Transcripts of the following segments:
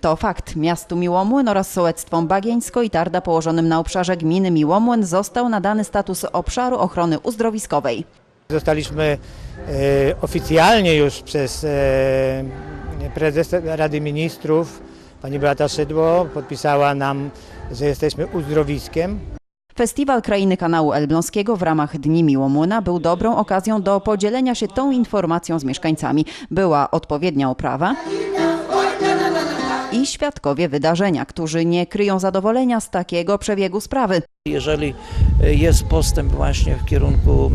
To fakt. Miastu Miłomłyn oraz sołectwom Bagieńsko i Tarda położonym na obszarze gminy Miłomłyn został nadany status obszaru ochrony uzdrowiskowej. Zostaliśmy e, oficjalnie już przez e, prezes Rady Ministrów, pani Beata Szydło, podpisała nam, że jesteśmy uzdrowiskiem. Festiwal Krainy Kanału Elbląskiego w ramach Dni Miłomłyna był dobrą okazją do podzielenia się tą informacją z mieszkańcami. Była odpowiednia oprawa i świadkowie wydarzenia, którzy nie kryją zadowolenia z takiego przebiegu sprawy. Jeżeli e, jest postęp właśnie w kierunku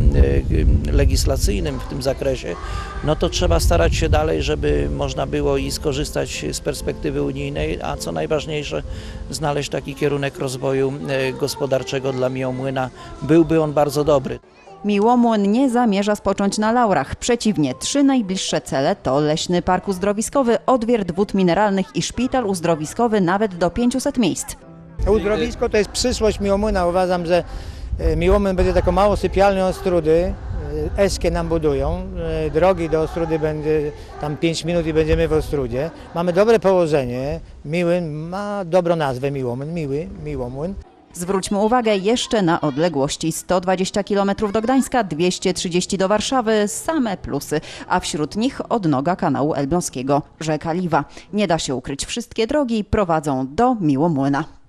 e, legislacyjnym w tym zakresie, no to trzeba starać się dalej, żeby można było i skorzystać z perspektywy unijnej, a co najważniejsze, znaleźć taki kierunek rozwoju e, gospodarczego dla Miłomłyna. Byłby on bardzo dobry. Miłomłyn nie zamierza spocząć na laurach. Przeciwnie, trzy najbliższe cele to Leśny Park Uzdrowiskowy, odwiert wód mineralnych i szpital uzdrowiskowy nawet do 500 miejsc. Uzdrowisko to jest przyszłość Miłomłyna. Uważam, że e, Miłomłyn będzie taką małą sypialnią Ostrudy. E, Eskie nam budują. E, Drogi do Ostrudy będzie tam 5 minut i będziemy w Ostrudzie. Mamy dobre położenie. Miłyn ma dobrą nazwę Miłomłyn. Miły, Miłomłyn. Zwróćmy uwagę jeszcze na odległości 120 km do Gdańska, 230 do Warszawy, same plusy, a wśród nich odnoga kanału elbląskiego, rzeka Liwa. Nie da się ukryć, wszystkie drogi prowadzą do Miłomłyna.